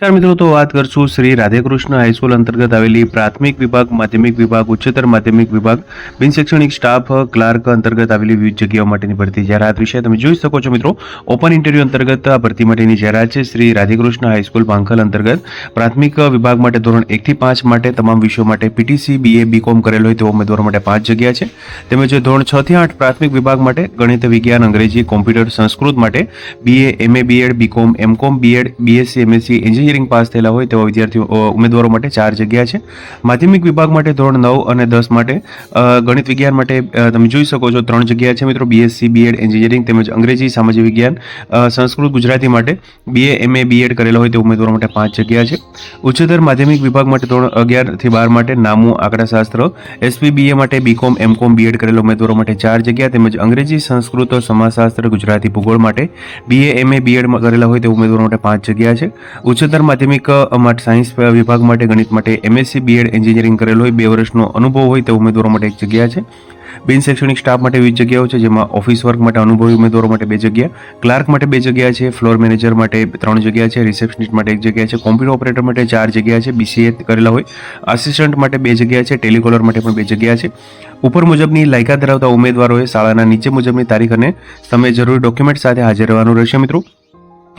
ચાર મિત્રો, તો વાત કરશું શ્રી રાધેકૃષ્ણ હાઈસ્કૂલ અંતર્ગત આવેલી પ્રાથમિક વિભાગ, માધ્યમિક વિભાગ, ઉચ્ચતર માધ્યમિક વિભાગ બિન શૈક્ષણિક સ્ટાફ ક્લાર્ક અંતર્ગત આવેલી વિવિધ જગ્યાઓ માટેની ભરતી જાહેરાત વિશે તમે જોઈ શકો છો મિત્રો. ઓપન ઇન્ટરવ્યુ અંતર્ગત આ ભરતી માટેની જાહેરાત છે. શ્રી રાધેકૃષ્ણ હાઈસ્કૂલ પાંખલ અંતર્ગત પ્રાથમિક વિભાગ માટે ધોરણ એકથી પાંચ માટે તમામ વિષયો માટે પીટીસી બીએ બીકોમ કરેલ હોય તેવા ઉમેદવારો માટે પાંચ જગ્યા છે. તેમજ ધોરણ છ થી આઠ પ્રાથમિક વિભાગ માટે ગણિત, વિજ્ઞાન, અંગ્રેજી, કોમ્પ્યુટર, સંસ્કૃત માટે BA MA BEd BCom MCom BEd BSc MSc engineering pass થયેલા હોય તેવા વિદ્યાર્થીઓ ઉમેદવારો માટે ચાર જગ્યા છે. માધ્યમિક વિભાગ માટે ધોરણ નવ અને દસ માટે ગણિત વિજ્ઞાન માટે તમે જોઈ શકો છો ત્રણ જગ્યા છે મિત્રો બીએસસી બીએડ એન્જિનિયરિંગ તેમજ અંગ્રેજી, સામાજિક વિજ્ઞાન સંસ્કૃત, ગુજરાતી માટે બીએ એમએ બીએડ કરેલા હોય તે ઉમેદવારો માટે પાંચ જગ્યા છે. ઉચ્ચતર માધ્યમિક વિભાગ માટે ધોરણ અગિયારથી બાર માટે નામું આંકડાશાસ્ત્ર એસપી બીએ માટે બીકોમ એમકોમ બીએડ કરેલા ઉમેદવારો માટે ચાર જગ્યા તેમજ અંગ્રેજી, સંસ્કૃત, સમાજશાસ્ત્ર, ગુજરાતી ભૂગોળ માટે બીએ એમએ બીએડ કરેલા હોય તે ઉમેદવારો માટે પાંચ જગ્યા છે. ઉચ્ચતર માધ્યમિક અ, સાયન્સ વિભાગ માટે ગણિત માટે એમએસસી બીએડ એન્જિનિયરિંગ કરેલો હોય બે વર્ષનો અનુભવ હોય તે ઉમેદવારો માટે એક જગ્યા છે. બિન શૈક્ષણિક સ્ટાફ માટે વિવિધ જગ્યાઓ છે જેમાં ઓફિસ વર્ક માટે અનુભવી ઉમેદવારો માટે બે જગ્યા ક્લાર્ક માટે બે જગ્યા છે ફ્લોર મેનેજર માટે ત્રણ જગ્યા છે રિસેપ્શનિસ્ટ માટે એક જગ્યા છે કોમ્પ્યુટર ઓપરેટર માટે ચાર જગ્યા છે બીસીએ કરેલા હોય આસિસ્ટન્ટ માટે બે જગ્યા છે ટેલિકોલર માટે પણ બે જગ્યા છે. ઉપર મુજબની લાયકાત ધરાવતા ઉમેદવારોએ શાળાના નીચે મુજબની તારીખ અને સમય જરૂરી ડોક્યુમેન્ટ સાથે હાજર રહેવાનું રહેશે મિત્રો.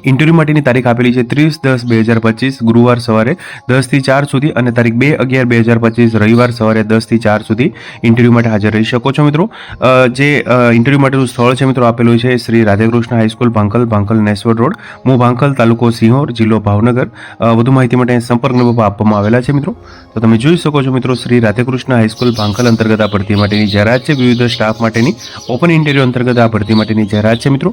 ઇન્ટરવ્યૂ માટેની તારીખ આપેલી છે ત્રીસ દસ બે હજાર પચીસ, ગુરુવાર સવારે દસથી ચાર સુધી અને તારીખ બે અગિયાર બે હજાર પચીસ, રવિવાર સવારે દસથી ચાર સુધી ઇન્ટરવ્યૂ માટે હાજર રહી શકો છો મિત્રો. જે ઇન્ટરવ્યૂ માટેનું સ્થળ છે મિત્રો આપેલું છે Shri Radhekrishna high school Bhankal Bhankal Nesvad road. મુ ભાંકલ, તાલુકો સિંહોર, જિલ્લો ભાવનગર. વધુ માહિતી માટે સંપર્ક નંબર આપવામાં આવેલા છે મિત્રો. તો તમે જોઈ શકો છો મિત્રો શ્રી રાધેકૃષ્ણ હાઈસ્કૂલ ભાંકલ અંતર્ગત આ ભરતી માટેની જાહેરાત છે. વિવિધ સ્ટાફ માટેની ઓપન ઇન્ટરવ્યૂ અંતર્ગત આ ભરતી માટેની જાહેરાત છે મિત્રો.